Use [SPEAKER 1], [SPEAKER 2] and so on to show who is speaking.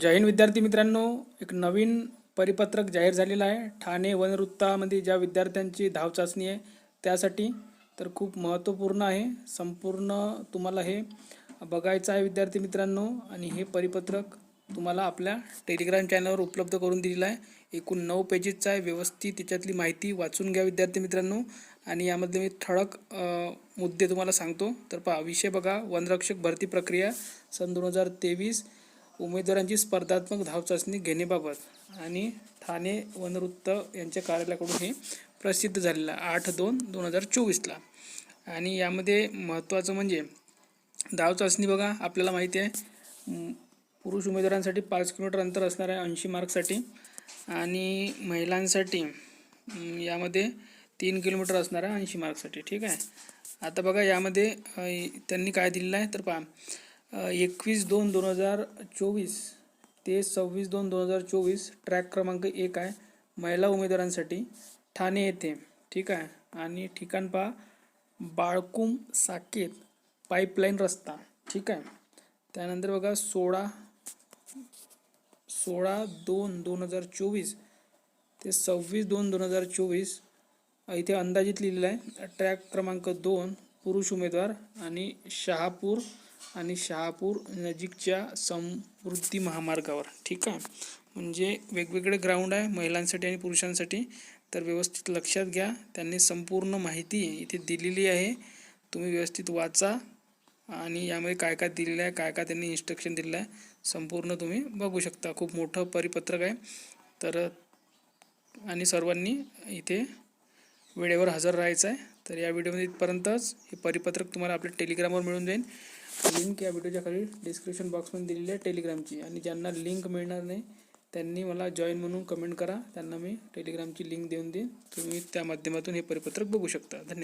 [SPEAKER 1] जय हिंद विद्यार्थी मित्रांनो एक नवीन परिपत्रक जाहीर झालेलं आहे. ठाणे वनवृत्तामध्ये ज्या विद्यार्थ्यांची धाव चाचणी आहे त्यासाठी तर खूप महत्त्वपूर्ण आहे. संपूर्ण तुम्हाला हे बघायचं आहे विद्यार्थी मित्रांनो आणि हे परिपत्रक तुम्हाला आपल्या टेलिग्राम चॅनलवर उपलब्ध करून दिलेलं आहे. एकूण नऊ पेजेसचं आहे. व्यवस्थित त्याच्यातली माहिती वाचून घ्या विद्यार्थी मित्रांनो. आणि यामध्ये मी ठळक मुद्दे तुम्हाला सांगतो. तर पहा विषय बघा. वनरक्षक भरती प्रक्रिया सन दोन हजार तेवीस. उमेदवारांची स्पर्धात्मक धावचाचणी घेण्याबाबत आणि ठाणे वनवृत्त यांच्या कार्यालयाकडून हे प्रसिद्ध झालेलं आहे. आठ दोन दोन हजार चोवीसला. आणि यामध्ये महत्त्वाचं म्हणजे धावचाचणी बघा आपल्याला माहिती आहे पुरुष उमेदवारांसाठी पाच किलोमीटर अंतर असणार आहे ऐंशी मार्कसाठी आणि महिलांसाठी यामध्ये तीन किलोमीटर असणार आहे ऐंशी मार्कसाठी. ठीक आहे? आता बघा यामध्ये त्यांनी काय दिलेलं आहे? तर पहा एकवीस दोन दोन हजार चोवीस ते सव्वीस दोन दोन हजार चोवीस ट्रॅक क्रमांक एक आहे. महिला उमेदवारांसाठी ठाणे येथे. ठीक आहे? आणि ठिकाण पहा. बाळकुम साकेत पाईपलाईन रस्ता. ठीक आहे? त्यानंतर बघा सोळा सोळा दोन दोन हजार चोवीस ते सव्वीस दोन दोन हजार चोवीस इथे अंदाजित लिहिलेलं आहे. ट्रॅक क्रमांक दोन पुरुष उमेदवार आणि शहापूर आणि शहापूर नजीकच्या समृद्धी महामार्गावर. ठीक आहे? म्हणजे वेगवेगळे ग्राउंड आहे महिलांसाठी आणि पुरुषांसाठी. तर व्यवस्थित लक्षात घ्या. त्यांनी संपूर्ण माहिती इथे दिलेली आहे. तुम्ही व्यवस्थित वाचा. आणि यामध्ये काय काय दिलेलं आहे काय काय त्यांनी इन्स्ट्रक्शन दिलेलं आहे संपूर्ण तुम्ही बघू शकता. खूप मोठं परिपत्रक आहे. तर आणि सर्वांनी इथे वेळेवर हजर राहायचं आहे. तर या व्हिडिओमध्ये इथपर्यंतच हे परिपत्रक तुम्हाला आपल्या टेलिग्रामवर मिळून जाईल. लिंक या व्हिडिओच्या खाली डिस्क्रिप्शन बॉक्समध्ये दिलेली आहे टेलिग्रामची. आणि ज्यांना लिंक मिळणार नाही त्यांनी मला जॉईन म्हणून कमेंट करा. त्यांना मी टेलिग्रामची लिंक देऊन देईन. तुम्ही त्या माध्यमातून हे परिपत्रक बघू शकता. धन्यवाद.